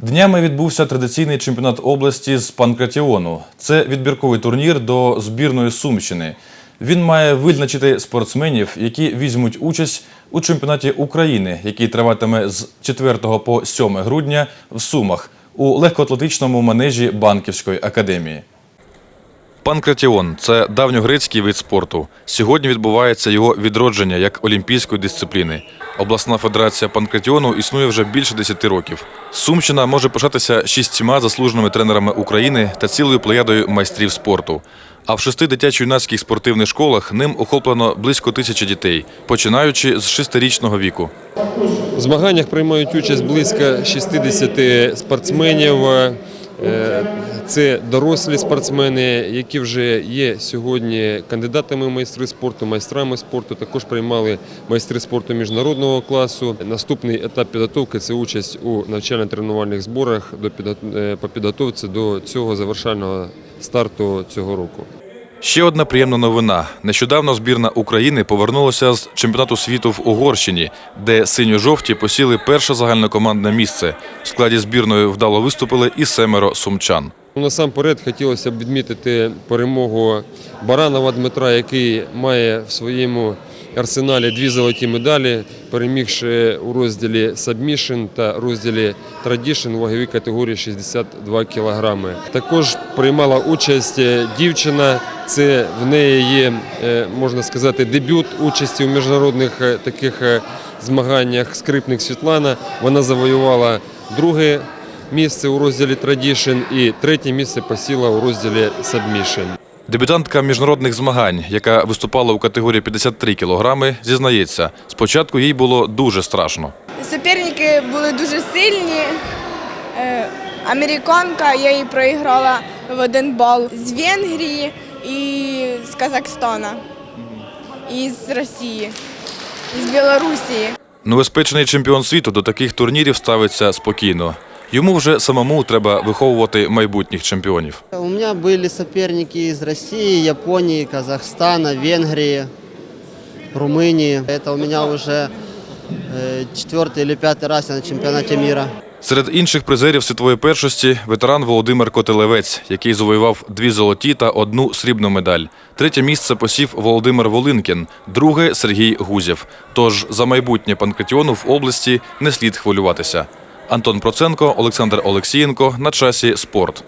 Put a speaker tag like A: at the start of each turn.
A: Днями відбувся традиційний чемпіонат області з панкратіону. Це відбірковий турнір до збірної Сумщини. Він має визначити спортсменів, які візьмуть участь у чемпіонаті України, який триватиме з 4 по 7 грудня в Сумах у легкоатлетичному манежі Банківської академії. Панкратіон це давньогрецький вид спорту. Сьогодні відбувається його відродження як олімпійської дисципліни. Обласна федерація панкратіону існує вже більше 10 років. Сумщина може пишатися шістьма заслуженими тренерами України та цілою плеядою майстрів спорту. А в шести дитячо-юнацьких спортивних школах ним охоплено близько тисячі дітей, починаючи з шестирічного віку.
B: У змаганнях приймають участь близько 60 спортсменів. Е, Це дорослі спортсмени, які вже є сьогодні кандидатами в майстри спорту, майстрами спорту. Також приймали майстри спорту міжнародного класу. Наступний етап підготовки це участь у навчально-тренувальних зборах е, по підготовці до цього завершального старту цього року.
A: Ще одна приємна новина. Нещодавно збірна України повернулася з чемпіонату світу в Угорщині, де синьо-жовті посіли перше загальнокомандне місце. В складі збірної вдало виступили і семеро сумчан.
B: Ну, Насамперед хотілося б відмітити перемогу Баранова Дмитра, який має в своєму арсеналі дві золоті медалі, перемігши у розділі Submission та розділі Tradition у ваговій категорії 62 кілограми. Також приймала участь е, дівчина. Це в неї є, е, можна сказати, дебют участі у міжнародних е, таких змаганнях. Скрипник Світлана. Вона завоювала друге місце у розділі Tradition і третє місце посіла у розділі Submission.
A: Дебютантка міжнародних змагань, яка виступала у категорії 53 кілограми, зізнається, спочатку їй було дуже страшно.
C: Суперники були дуже сильні. Е, Американка, я їй проіграла в один бал з Венгрії і з Казахстана, і з Росії, і з Білорусі.
A: Новоспечений чемпіон світу до таких турнірів ставиться спокійно. Йому вже самому треба виховувати майбутніх чемпіонів.
D: У меня были соперники из России, Японии, Казахстана, Венгрии, Румынии. Это у меня уже э, четвертый или пятый раз я на чемпионате мира.
A: Серед інших призерів світової першості ветеран Володимир Котелевець, який завоював дві золоті та одну срібну медаль. Третє місце посів Володимир Волинкін, друге Сергій Гузєв. Тож за майбутнє панкратіону в області не слід хвилюватися. Антон Проценко, Олександр Олексієнко на часі спорт.